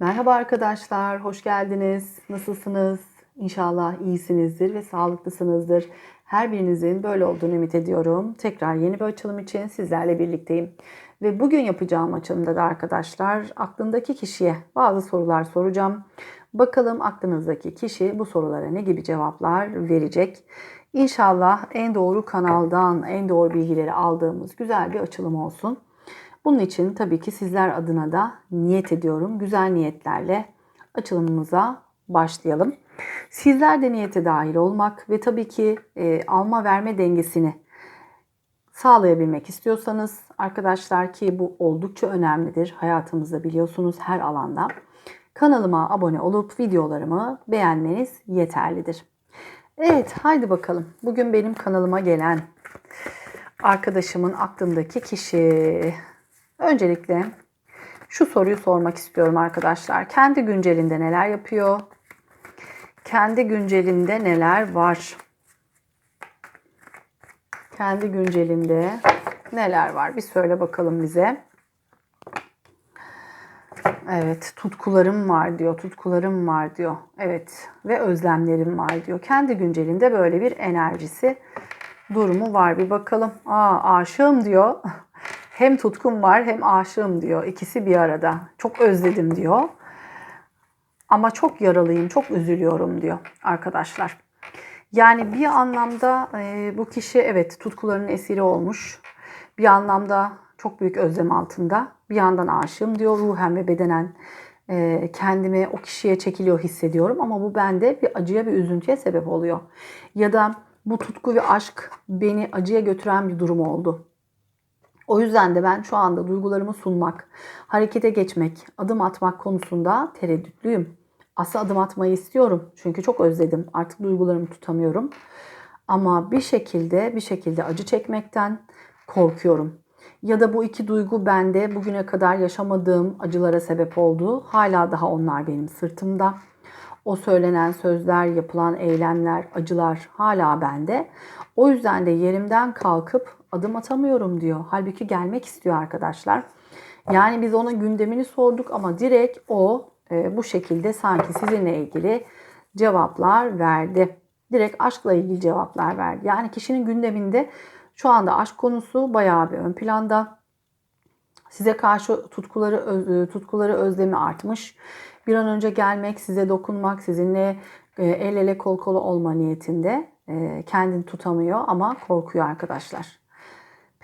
Merhaba arkadaşlar, hoş geldiniz. Nasılsınız? İnşallah iyisinizdir ve sağlıklısınızdır. Her birinizin böyle olduğunu ümit ediyorum. Tekrar yeni bir açılım için sizlerle birlikteyim. Ve bugün yapacağım açılımda da arkadaşlar aklındaki kişiye bazı sorular soracağım. Bakalım aklınızdaki kişi bu sorulara ne gibi cevaplar verecek. İnşallah en doğru kanaldan en doğru bilgileri aldığımız güzel bir açılım olsun. Bunun için tabii ki sizler adına da niyet ediyorum. Güzel niyetlerle açılımımıza başlayalım. Sizler de niyete dahil olmak ve tabii ki e, alma verme dengesini sağlayabilmek istiyorsanız arkadaşlar ki bu oldukça önemlidir hayatımızda biliyorsunuz her alanda. Kanalıma abone olup videolarımı beğenmeniz yeterlidir. Evet haydi bakalım. Bugün benim kanalıma gelen arkadaşımın aklındaki kişi. Öncelikle şu soruyu sormak istiyorum arkadaşlar. Kendi güncelinde neler yapıyor? Kendi güncelinde neler var? Kendi güncelinde neler var? Bir söyle bakalım bize. Evet, tutkularım var diyor. Tutkularım var diyor. Evet ve özlemlerim var diyor. Kendi güncelinde böyle bir enerjisi durumu var. Bir bakalım. Aa aşığım diyor. Hem tutkum var hem aşığım diyor. İkisi bir arada. Çok özledim diyor. Ama çok yaralıyım, çok üzülüyorum diyor arkadaşlar. Yani bir anlamda e, bu kişi evet tutkularının esiri olmuş. Bir anlamda çok büyük özlem altında. Bir yandan aşığım diyor ruhen ve bedenen e, kendimi o kişiye çekiliyor hissediyorum. Ama bu bende bir acıya bir üzüntüye sebep oluyor. Ya da bu tutku ve aşk beni acıya götüren bir durum oldu. O yüzden de ben şu anda duygularımı sunmak, harekete geçmek, adım atmak konusunda tereddütlüyüm. Aslında adım atmayı istiyorum. Çünkü çok özledim. Artık duygularımı tutamıyorum. Ama bir şekilde bir şekilde acı çekmekten korkuyorum. Ya da bu iki duygu bende bugüne kadar yaşamadığım acılara sebep oldu. Hala daha onlar benim sırtımda. O söylenen sözler, yapılan eylemler, acılar hala bende. O yüzden de yerimden kalkıp adım atamıyorum diyor. Halbuki gelmek istiyor arkadaşlar. Yani biz ona gündemini sorduk ama direkt o e, bu şekilde sanki sizinle ilgili cevaplar verdi. Direkt aşkla ilgili cevaplar verdi. Yani kişinin gündeminde şu anda aşk konusu bayağı bir ön planda. Size karşı tutkuları öz, tutkuları özlemi artmış. Bir an önce gelmek, size dokunmak, sizinle e, el ele kol kola olma niyetinde. E, kendini tutamıyor ama korkuyor arkadaşlar.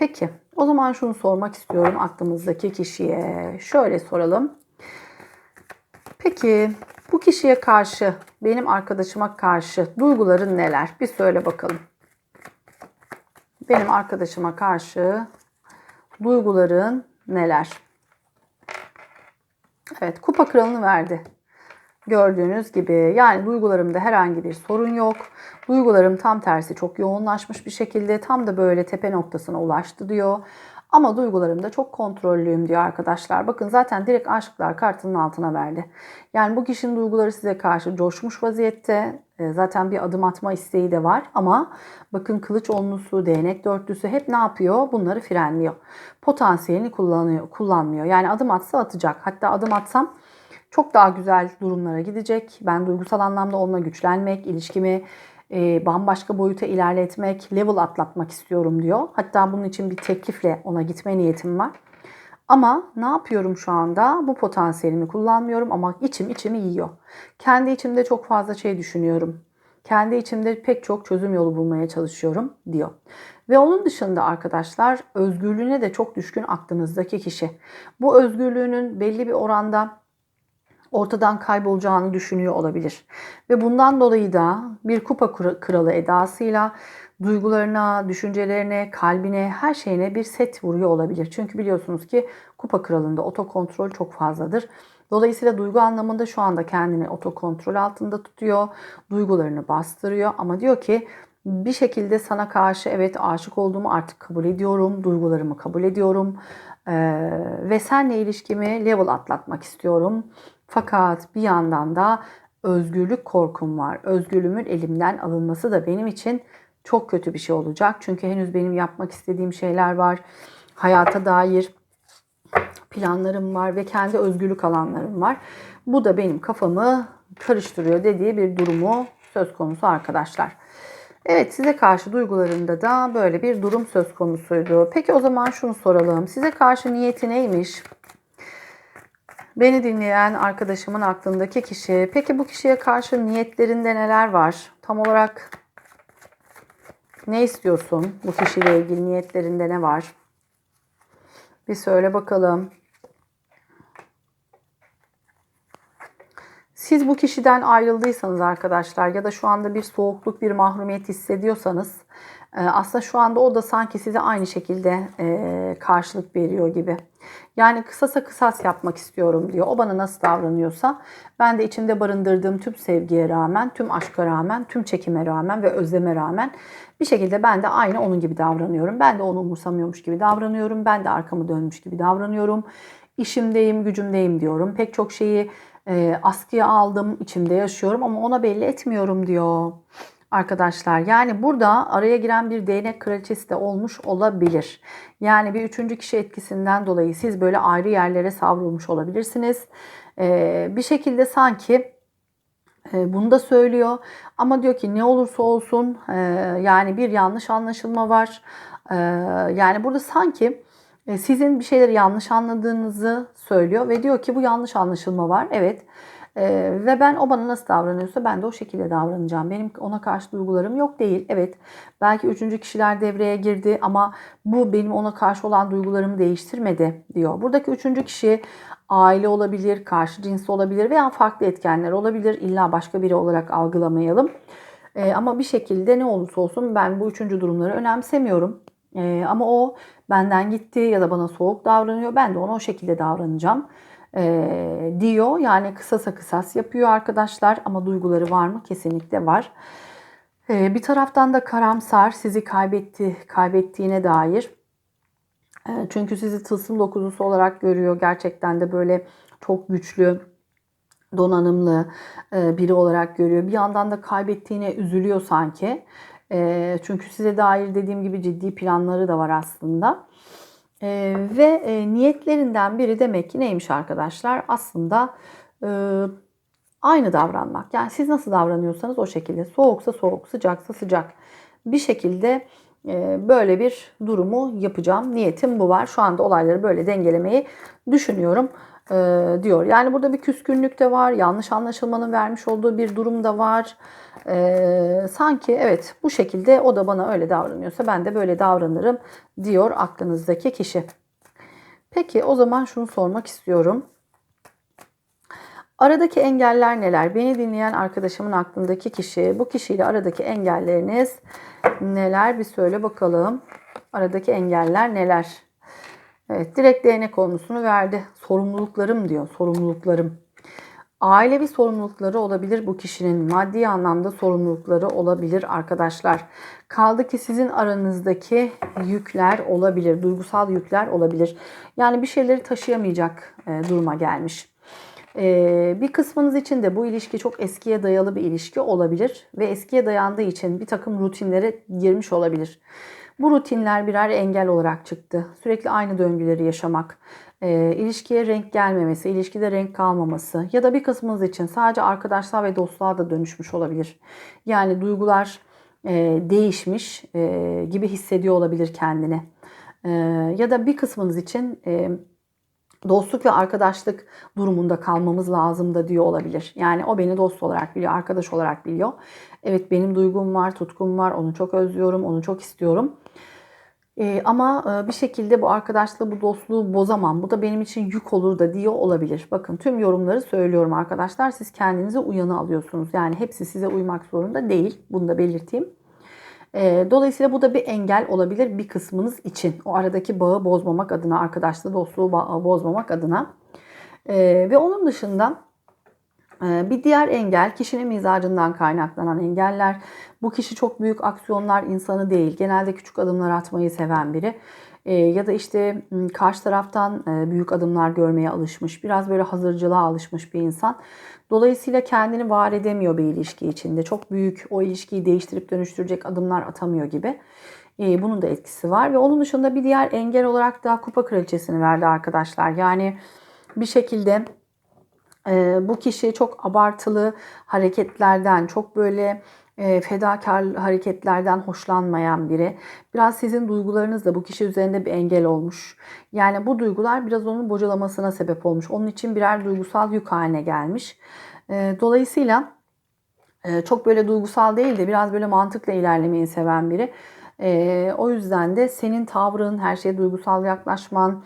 Peki o zaman şunu sormak istiyorum aklımızdaki kişiye. Şöyle soralım. Peki bu kişiye karşı, benim arkadaşıma karşı duyguların neler? Bir söyle bakalım. Benim arkadaşıma karşı duyguların neler? Evet, kupa kralını verdi. Gördüğünüz gibi yani duygularımda herhangi bir sorun yok. Duygularım tam tersi çok yoğunlaşmış bir şekilde tam da böyle tepe noktasına ulaştı diyor. Ama duygularımda çok kontrollüyüm diyor arkadaşlar. Bakın zaten direkt aşklar kartının altına verdi. Yani bu kişinin duyguları size karşı coşmuş vaziyette. E, zaten bir adım atma isteği de var ama bakın kılıç onlusu, değnek dörtlüsü hep ne yapıyor? Bunları frenliyor. Potansiyelini kullanıyor, kullanmıyor. Yani adım atsa atacak. Hatta adım atsam çok daha güzel durumlara gidecek. Ben duygusal anlamda onunla güçlenmek, ilişkimi e, bambaşka boyuta ilerletmek, level atlatmak istiyorum diyor. Hatta bunun için bir teklifle ona gitme niyetim var. Ama ne yapıyorum şu anda? Bu potansiyelimi kullanmıyorum ama içim içimi yiyor. Kendi içimde çok fazla şey düşünüyorum. Kendi içimde pek çok çözüm yolu bulmaya çalışıyorum diyor. Ve onun dışında arkadaşlar özgürlüğüne de çok düşkün aklınızdaki kişi. Bu özgürlüğünün belli bir oranda ortadan kaybolacağını düşünüyor olabilir. Ve bundan dolayı da bir kupa kralı edasıyla duygularına, düşüncelerine, kalbine, her şeyine bir set vuruyor olabilir. Çünkü biliyorsunuz ki kupa kralında otokontrol çok fazladır. Dolayısıyla duygu anlamında şu anda kendini otokontrol altında tutuyor. Duygularını bastırıyor ama diyor ki bir şekilde sana karşı evet aşık olduğumu artık kabul ediyorum. Duygularımı kabul ediyorum. Ee, ve senle ilişkimi level atlatmak istiyorum. Fakat bir yandan da özgürlük korkum var. Özgürlüğümün elimden alınması da benim için çok kötü bir şey olacak. Çünkü henüz benim yapmak istediğim şeyler var. Hayata dair planlarım var ve kendi özgürlük alanlarım var. Bu da benim kafamı karıştırıyor dediği bir durumu söz konusu arkadaşlar. Evet size karşı duygularında da böyle bir durum söz konusuydu. Peki o zaman şunu soralım. Size karşı niyeti neymiş? Beni dinleyen arkadaşımın aklındaki kişi. Peki bu kişiye karşı niyetlerinde neler var? Tam olarak ne istiyorsun? Bu kişiyle ilgili niyetlerinde ne var? Bir söyle bakalım. Siz bu kişiden ayrıldıysanız arkadaşlar ya da şu anda bir soğukluk, bir mahrumiyet hissediyorsanız e, aslında şu anda o da sanki size aynı şekilde e, karşılık veriyor gibi. Yani kısasa kısas yapmak istiyorum diyor. O bana nasıl davranıyorsa ben de içinde barındırdığım tüm sevgiye rağmen, tüm aşka rağmen, tüm çekime rağmen ve özleme rağmen bir şekilde ben de aynı onun gibi davranıyorum. Ben de onu umursamıyormuş gibi davranıyorum. Ben de arkamı dönmüş gibi davranıyorum. İşimdeyim, gücümdeyim diyorum. Pek çok şeyi e, askıya aldım, içimde yaşıyorum ama ona belli etmiyorum diyor arkadaşlar. Yani burada araya giren bir değnek kraliçesi de olmuş olabilir. Yani bir üçüncü kişi etkisinden dolayı siz böyle ayrı yerlere savrulmuş olabilirsiniz. E, bir şekilde sanki e, bunu da söylüyor ama diyor ki ne olursa olsun e, yani bir yanlış anlaşılma var. E, yani burada sanki sizin bir şeyleri yanlış anladığınızı söylüyor ve diyor ki bu yanlış anlaşılma var. Evet. Ee, ve ben o bana nasıl davranıyorsa ben de o şekilde davranacağım. Benim ona karşı duygularım yok değil. Evet belki üçüncü kişiler devreye girdi ama bu benim ona karşı olan duygularımı değiştirmedi diyor. Buradaki üçüncü kişi aile olabilir, karşı cins olabilir veya farklı etkenler olabilir. İlla başka biri olarak algılamayalım. Ee, ama bir şekilde ne olursa olsun ben bu üçüncü durumları önemsemiyorum. Ee, ama o benden gitti ya da bana soğuk davranıyor. Ben de ona o şekilde davranacağım e, diyor. Yani kısasa kısas yapıyor arkadaşlar ama duyguları var mı? Kesinlikle var. E, bir taraftan da karamsar sizi kaybetti, kaybettiğine dair. E, çünkü sizi tılsım dokuzusu olarak görüyor. Gerçekten de böyle çok güçlü, donanımlı e, biri olarak görüyor. Bir yandan da kaybettiğine üzülüyor sanki. Çünkü size dair dediğim gibi ciddi planları da var aslında. Ve e, niyetlerinden biri demek ki neymiş arkadaşlar? Aslında aynı davranmak. Yani siz nasıl davranıyorsanız o şekilde. Soğuksa soğuk, sıcaksa sıcak. Bir şekilde böyle bir durumu yapacağım. Niyetim bu var. Şu anda olayları böyle dengelemeyi düşünüyorum e, diyor. Yani burada bir küskünlük de var. Yanlış anlaşılmanın vermiş olduğu bir durum da var. E, sanki evet bu şekilde o da bana öyle davranıyorsa ben de böyle davranırım diyor aklınızdaki kişi. Peki o zaman şunu sormak istiyorum. Aradaki engeller neler? Beni dinleyen arkadaşımın aklındaki kişi, bu kişiyle aradaki engelleriniz neler? Bir söyle bakalım. Aradaki engeller neler? Evet, direkt değnek konusunu verdi. Sorumluluklarım diyor, sorumluluklarım. Ailevi sorumlulukları olabilir bu kişinin. Maddi anlamda sorumlulukları olabilir arkadaşlar. Kaldı ki sizin aranızdaki yükler olabilir. Duygusal yükler olabilir. Yani bir şeyleri taşıyamayacak e, duruma gelmiş. E, bir kısmınız için de bu ilişki çok eskiye dayalı bir ilişki olabilir. Ve eskiye dayandığı için bir takım rutinlere girmiş olabilir. Bu rutinler birer engel olarak çıktı. Sürekli aynı döngüleri yaşamak, e, ilişkiye renk gelmemesi, ilişkide renk kalmaması ya da bir kısmınız için sadece arkadaşlar ve dostluğa da dönüşmüş olabilir. Yani duygular e, değişmiş e, gibi hissediyor olabilir kendini. E, ya da bir kısmınız için e, dostluk ve arkadaşlık durumunda kalmamız lazım da diyor olabilir. Yani o beni dost olarak biliyor, arkadaş olarak biliyor. Evet benim duygum var, tutkum var, onu çok özlüyorum, onu çok istiyorum. Ee, ama e, bir şekilde bu arkadaşlığı, bu dostluğu bozamam. Bu da benim için yük olur da diyor olabilir. Bakın tüm yorumları söylüyorum arkadaşlar. Siz kendinize uyanı alıyorsunuz. Yani hepsi size uymak zorunda değil. Bunu da belirteyim. E, dolayısıyla bu da bir engel olabilir bir kısmınız için. O aradaki bağı bozmamak adına, arkadaşlığı, dostluğu bozmamak adına. E, ve onun dışında e, bir diğer engel kişinin mizacından kaynaklanan engeller. Bu kişi çok büyük aksiyonlar insanı değil. Genelde küçük adımlar atmayı seven biri. E, ya da işte karşı taraftan e, büyük adımlar görmeye alışmış. Biraz böyle hazırcılığa alışmış bir insan. Dolayısıyla kendini var edemiyor bir ilişki içinde. Çok büyük o ilişkiyi değiştirip dönüştürecek adımlar atamıyor gibi. E, bunun da etkisi var ve onun dışında bir diğer engel olarak da kupa kraliçesini verdi arkadaşlar. Yani bir şekilde e, bu kişi çok abartılı hareketlerden, çok böyle fedakar hareketlerden hoşlanmayan biri. Biraz sizin duygularınız da bu kişi üzerinde bir engel olmuş. Yani bu duygular biraz onun bocalamasına sebep olmuş. Onun için birer duygusal yük haline gelmiş. E, dolayısıyla e, çok böyle duygusal değil de biraz böyle mantıkla ilerlemeyi seven biri. E, o yüzden de senin tavrın, her şeye duygusal yaklaşman,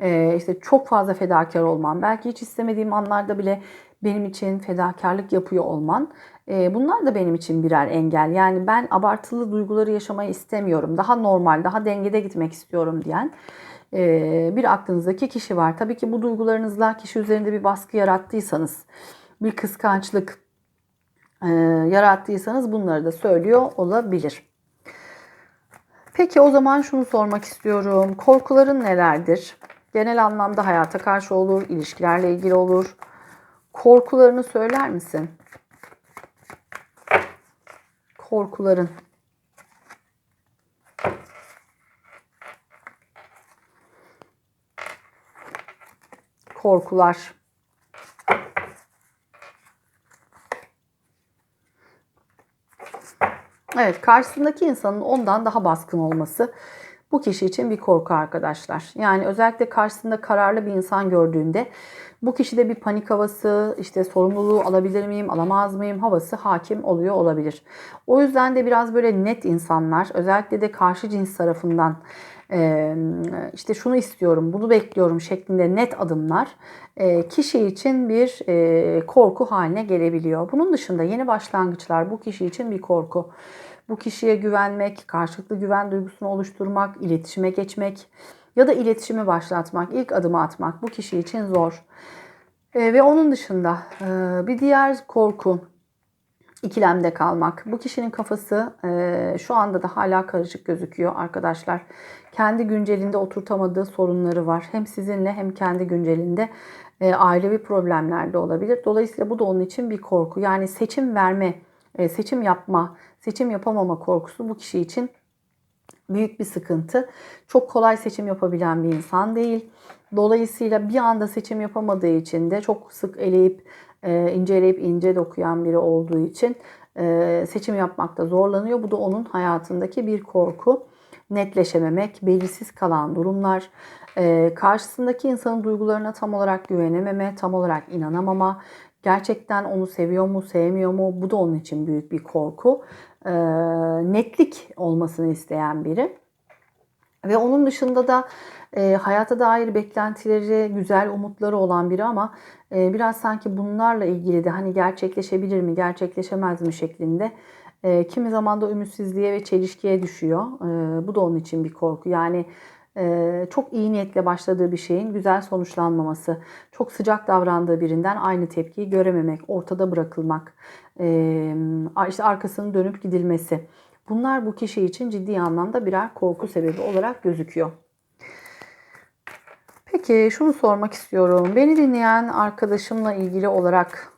e, işte çok fazla fedakar olman, belki hiç istemediğim anlarda bile benim için fedakarlık yapıyor olman. E, bunlar da benim için birer engel. Yani ben abartılı duyguları yaşamayı istemiyorum. Daha normal, daha dengede gitmek istiyorum diyen e, bir aklınızdaki kişi var. Tabii ki bu duygularınızla kişi üzerinde bir baskı yarattıysanız, bir kıskançlık e, yarattıysanız bunları da söylüyor olabilir. Peki o zaman şunu sormak istiyorum. Korkuların nelerdir? Genel anlamda hayata karşı olur, ilişkilerle ilgili olur. Korkularını söyler misin? Korkuların. Korkular. Evet, karşısındaki insanın ondan daha baskın olması bu kişi için bir korku arkadaşlar. Yani özellikle karşısında kararlı bir insan gördüğünde bu kişide bir panik havası, işte sorumluluğu alabilir miyim, alamaz mıyım havası hakim oluyor olabilir. O yüzden de biraz böyle net insanlar, özellikle de karşı cins tarafından işte şunu istiyorum, bunu bekliyorum şeklinde net adımlar kişi için bir korku haline gelebiliyor. Bunun dışında yeni başlangıçlar bu kişi için bir korku. Bu kişiye güvenmek, karşılıklı güven duygusunu oluşturmak, iletişime geçmek ya da iletişimi başlatmak, ilk adımı atmak bu kişi için zor. ve onun dışında bir diğer korku ikilemde kalmak. Bu kişinin kafası e, şu anda da hala karışık gözüküyor arkadaşlar. Kendi güncelinde oturtamadığı sorunları var. Hem sizinle hem kendi güncelinde e, ailevi problemler de olabilir. Dolayısıyla bu da onun için bir korku. Yani seçim verme, e, seçim yapma, seçim yapamama korkusu bu kişi için büyük bir sıkıntı. Çok kolay seçim yapabilen bir insan değil. Dolayısıyla bir anda seçim yapamadığı için de çok sık eleyip e, inceleyip ince dokuyan biri olduğu için e, seçim yapmakta zorlanıyor. Bu da onun hayatındaki bir korku. Netleşememek, belirsiz kalan durumlar, e, karşısındaki insanın duygularına tam olarak güvenememe, tam olarak inanamama, gerçekten onu seviyor mu, sevmiyor mu bu da onun için büyük bir korku. E, netlik olmasını isteyen biri. Ve onun dışında da e, hayata dair beklentileri, güzel umutları olan biri ama e, biraz sanki bunlarla ilgili de hani gerçekleşebilir mi, gerçekleşemez mi şeklinde e, kimi zaman da ümitsizliğe ve çelişkiye düşüyor. E, bu da onun için bir korku. Yani çok iyi niyetle başladığı bir şeyin güzel sonuçlanmaması, çok sıcak davrandığı birinden aynı tepkiyi görememek, ortada bırakılmak, e, işte arkasının dönüp gidilmesi. Bunlar bu kişi için ciddi anlamda birer korku sebebi olarak gözüküyor. Peki şunu sormak istiyorum. Beni dinleyen arkadaşımla ilgili olarak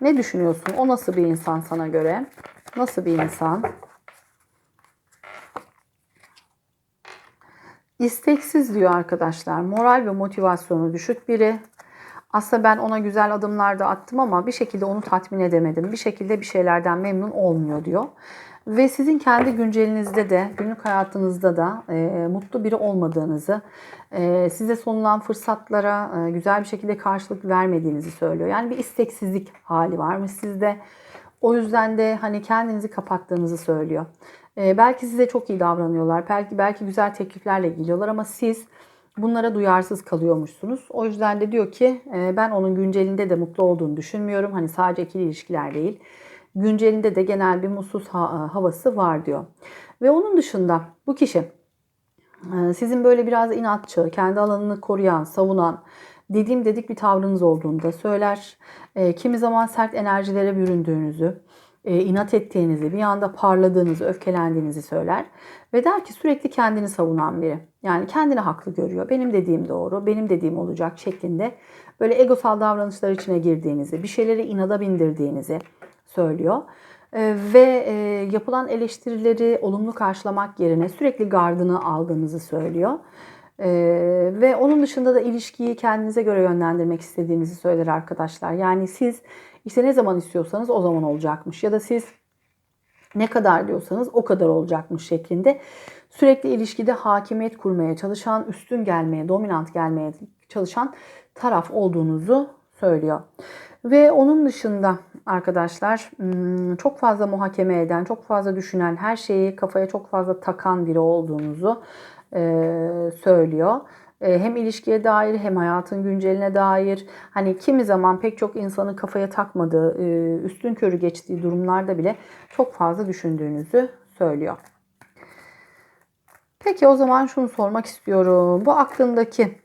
ne düşünüyorsun? O nasıl bir insan sana göre? Nasıl bir insan? İsteksiz diyor arkadaşlar. Moral ve motivasyonu düşük biri. Aslında ben ona güzel adımlar da attım ama bir şekilde onu tatmin edemedim. Bir şekilde bir şeylerden memnun olmuyor diyor. Ve sizin kendi güncelinizde de, günlük hayatınızda da e, mutlu biri olmadığınızı, e, size sunulan fırsatlara e, güzel bir şekilde karşılık vermediğinizi söylüyor. Yani bir isteksizlik hali varmış sizde. O yüzden de hani kendinizi kapattığınızı söylüyor. E, belki size çok iyi davranıyorlar. Belki belki güzel tekliflerle geliyorlar ama siz bunlara duyarsız kalıyormuşsunuz. O yüzden de diyor ki e, ben onun güncelinde de mutlu olduğunu düşünmüyorum. Hani sadece ikili ilişkiler değil. Güncelinde de genel bir mutsuz havası var diyor. Ve onun dışında bu kişi e, sizin böyle biraz inatçı, kendi alanını koruyan, savunan, dediğim dedik bir tavrınız olduğunu söyler. E, kimi zaman sert enerjilere büründüğünüzü, e, inat ettiğinizi, bir anda parladığınızı, öfkelendiğinizi söyler. Ve der ki sürekli kendini savunan biri. Yani kendini haklı görüyor. Benim dediğim doğru, benim dediğim olacak şeklinde böyle egosal davranışlar içine girdiğinizi, bir şeyleri inada bindirdiğinizi söylüyor. Ee, ve e, yapılan eleştirileri olumlu karşılamak yerine sürekli gardını aldığınızı söylüyor. Ee, ve onun dışında da ilişkiyi kendinize göre yönlendirmek istediğinizi söyler arkadaşlar. Yani siz işte ne zaman istiyorsanız o zaman olacakmış ya da siz ne kadar diyorsanız o kadar olacakmış şeklinde sürekli ilişkide hakimiyet kurmaya çalışan, üstün gelmeye, dominant gelmeye çalışan taraf olduğunuzu söylüyor. Ve onun dışında arkadaşlar hmm, çok fazla muhakeme eden, çok fazla düşünen, her şeyi kafaya çok fazla takan biri olduğunuzu söylüyor. E, hem ilişkiye dair hem hayatın günceline dair hani kimi zaman pek çok insanın kafaya takmadığı, e, üstün körü geçtiği durumlarda bile çok fazla düşündüğünüzü söylüyor. Peki o zaman şunu sormak istiyorum. Bu aklındaki,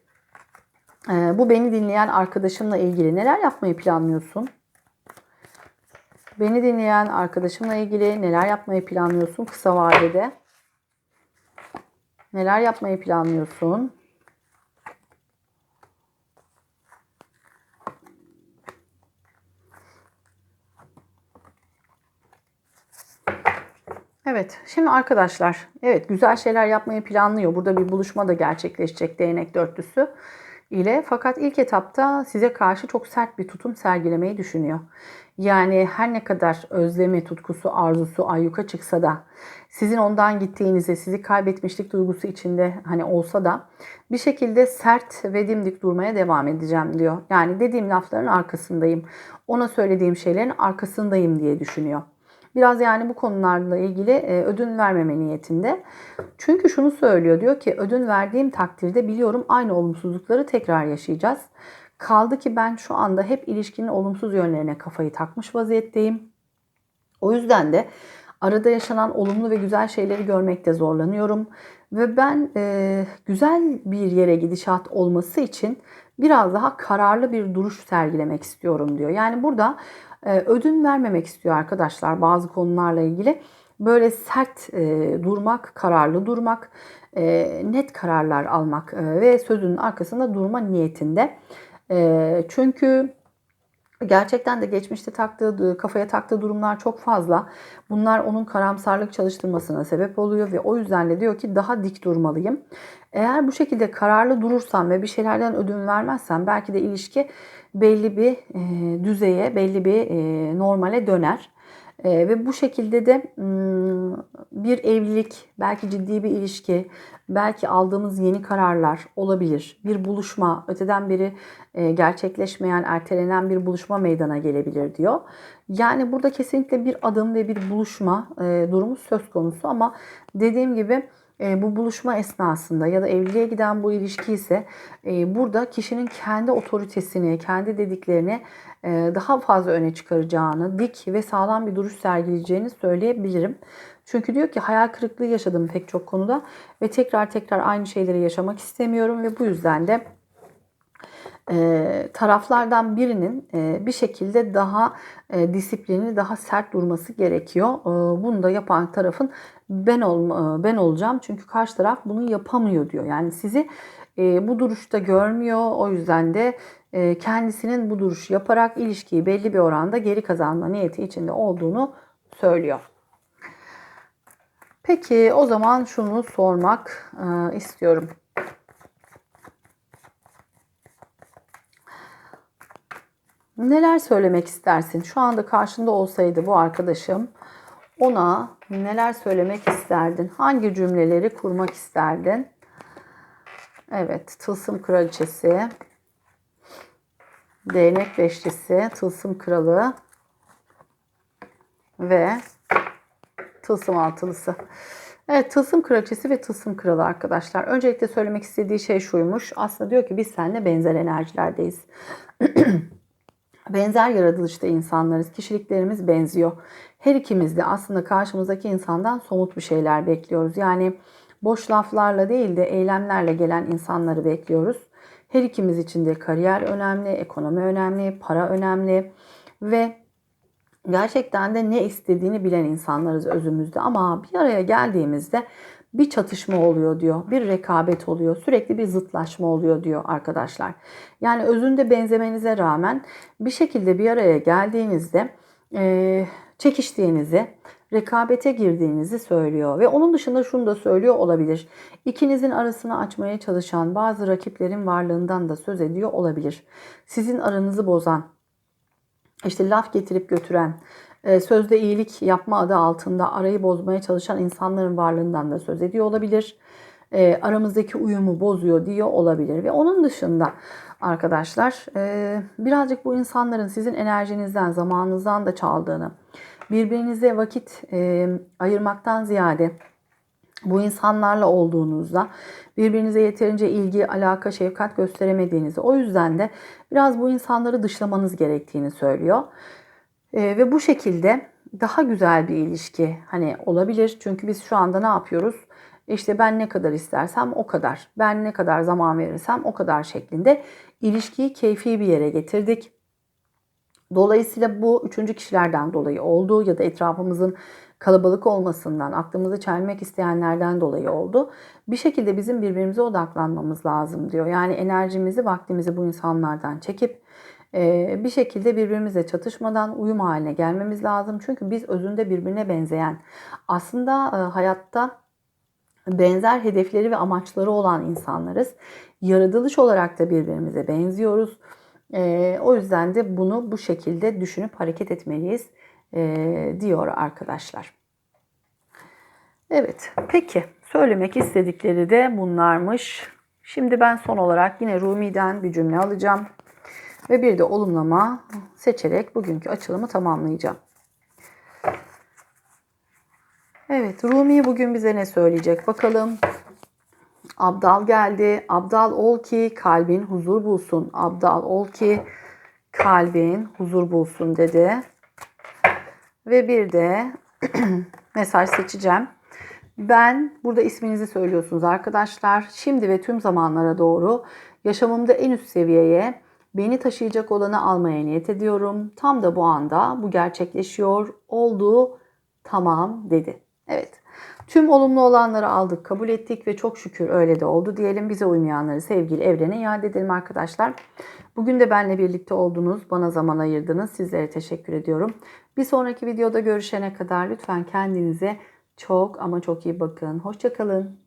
e, bu beni dinleyen arkadaşımla ilgili neler yapmayı planlıyorsun? Beni dinleyen arkadaşımla ilgili neler yapmayı planlıyorsun kısa vadede? Neler yapmayı planlıyorsun? Evet, şimdi arkadaşlar, evet güzel şeyler yapmayı planlıyor. Burada bir buluşma da gerçekleşecek değnek dörtlüsü ile. Fakat ilk etapta size karşı çok sert bir tutum sergilemeyi düşünüyor. Yani her ne kadar özlemi, tutkusu, arzusu ayyuka çıksa da sizin ondan gittiğinizi, sizi kaybetmişlik duygusu içinde hani olsa da bir şekilde sert ve dimdik durmaya devam edeceğim diyor. Yani dediğim lafların arkasındayım. Ona söylediğim şeylerin arkasındayım diye düşünüyor. Biraz yani bu konularla ilgili e, ödün vermeme niyetinde. Çünkü şunu söylüyor diyor ki ödün verdiğim takdirde biliyorum aynı olumsuzlukları tekrar yaşayacağız. Kaldı ki ben şu anda hep ilişkinin olumsuz yönlerine kafayı takmış vaziyetteyim. O yüzden de arada yaşanan olumlu ve güzel şeyleri görmekte zorlanıyorum. Ve ben e, güzel bir yere gidişat olması için biraz daha kararlı bir duruş sergilemek istiyorum diyor. Yani burada ödün vermemek istiyor arkadaşlar bazı konularla ilgili. Böyle sert e, durmak, kararlı durmak, e, net kararlar almak e, ve sözünün arkasında durma niyetinde. E, çünkü Gerçekten de geçmişte taktığı, kafaya taktığı durumlar çok fazla. Bunlar onun karamsarlık çalıştırmasına sebep oluyor ve o yüzden de diyor ki daha dik durmalıyım. Eğer bu şekilde kararlı durursam ve bir şeylerden ödün vermezsem belki de ilişki belli bir e, düzeye, belli bir e, normale döner. E, ve bu şekilde de hmm, bir evlilik, belki ciddi bir ilişki, belki aldığımız yeni kararlar olabilir. Bir buluşma, öteden beri e, gerçekleşmeyen, ertelenen bir buluşma meydana gelebilir diyor. Yani burada kesinlikle bir adım ve bir buluşma e, durumu söz konusu ama dediğim gibi e, bu buluşma esnasında ya da evliliğe giden bu ilişki ise e, burada kişinin kendi otoritesini, kendi dediklerini daha fazla öne çıkaracağını, dik ve sağlam bir duruş sergileyeceğini söyleyebilirim. Çünkü diyor ki hayal kırıklığı yaşadım pek çok konuda ve tekrar tekrar aynı şeyleri yaşamak istemiyorum ve bu yüzden de e, taraflardan birinin e, bir şekilde daha e, disiplinli, daha sert durması gerekiyor. E, bunu da yapan tarafın ben ol, e, ben olacağım çünkü karşı taraf bunu yapamıyor diyor. Yani sizi e, bu duruşta görmüyor. O yüzden de e, kendisinin bu duruşu yaparak ilişkiyi belli bir oranda geri kazanma niyeti içinde olduğunu söylüyor. Peki o zaman şunu sormak e, istiyorum. Neler söylemek istersin? Şu anda karşında olsaydı bu arkadaşım ona neler söylemek isterdin? Hangi cümleleri kurmak isterdin? Evet, tılsım kraliçesi, değnek beşlisi, tılsım kralı ve tılsım altılısı. Evet tılsım kraliçesi ve tılsım kralı arkadaşlar. Öncelikle söylemek istediği şey şuymuş. Aslında diyor ki biz seninle benzer enerjilerdeyiz. benzer yaratılışta insanlarız. Kişiliklerimiz benziyor. Her ikimiz de aslında karşımızdaki insandan somut bir şeyler bekliyoruz. Yani boş laflarla değil de eylemlerle gelen insanları bekliyoruz. Her ikimiz için de kariyer önemli, ekonomi önemli, para önemli ve gerçekten de ne istediğini bilen insanlarız özümüzde ama bir araya geldiğimizde bir çatışma oluyor diyor. Bir rekabet oluyor. Sürekli bir zıtlaşma oluyor diyor arkadaşlar. Yani özünde benzemenize rağmen bir şekilde bir araya geldiğinizde e, çekiştiğinizi, rekabete girdiğinizi söylüyor. Ve onun dışında şunu da söylüyor olabilir. İkinizin arasını açmaya çalışan bazı rakiplerin varlığından da söz ediyor olabilir. Sizin aranızı bozan, işte laf getirip götüren, e, sözde iyilik yapma adı altında arayı bozmaya çalışan insanların varlığından da söz ediyor olabilir. E, aramızdaki uyumu bozuyor diyor olabilir. Ve onun dışında arkadaşlar e, birazcık bu insanların sizin enerjinizden, zamanınızdan da çaldığını, birbirinize vakit ayırmaktan ziyade bu insanlarla olduğunuzda birbirinize yeterince ilgi, alaka, şefkat gösteremediğinizi, o yüzden de biraz bu insanları dışlamanız gerektiğini söylüyor. E, ve bu şekilde daha güzel bir ilişki hani olabilir. Çünkü biz şu anda ne yapıyoruz? İşte ben ne kadar istersem o kadar, ben ne kadar zaman verirsem o kadar şeklinde ilişkiyi keyfi bir yere getirdik. Dolayısıyla bu üçüncü kişilerden dolayı oldu ya da etrafımızın kalabalık olmasından, aklımızı çelmek isteyenlerden dolayı oldu. Bir şekilde bizim birbirimize odaklanmamız lazım diyor. Yani enerjimizi, vaktimizi bu insanlardan çekip e, bir şekilde birbirimizle çatışmadan uyum haline gelmemiz lazım. Çünkü biz özünde birbirine benzeyen, aslında e, hayatta benzer hedefleri ve amaçları olan insanlarız. Yaratılış olarak da birbirimize benziyoruz. E, o yüzden de bunu bu şekilde düşünüp hareket etmeliyiz e, diyor arkadaşlar. Evet, peki söylemek istedikleri de bunlarmış. Şimdi ben son olarak yine Rumi'den bir cümle alacağım ve bir de olumlama seçerek bugünkü açılımı tamamlayacağım. Evet, Rumi bugün bize ne söyleyecek bakalım. Abdal geldi. Abdal ol ki kalbin huzur bulsun. Abdal ol ki kalbin huzur bulsun dedi. Ve bir de mesaj seçeceğim. Ben burada isminizi söylüyorsunuz arkadaşlar. Şimdi ve tüm zamanlara doğru yaşamımda en üst seviyeye beni taşıyacak olanı almaya niyet ediyorum. Tam da bu anda bu gerçekleşiyor. Oldu. Tamam dedi. Evet. Tüm olumlu olanları aldık, kabul ettik ve çok şükür öyle de oldu diyelim. Bize uymayanları sevgili evrene iade edelim arkadaşlar. Bugün de benle birlikte oldunuz, bana zaman ayırdınız. Sizlere teşekkür ediyorum. Bir sonraki videoda görüşene kadar lütfen kendinize çok ama çok iyi bakın. Hoşçakalın.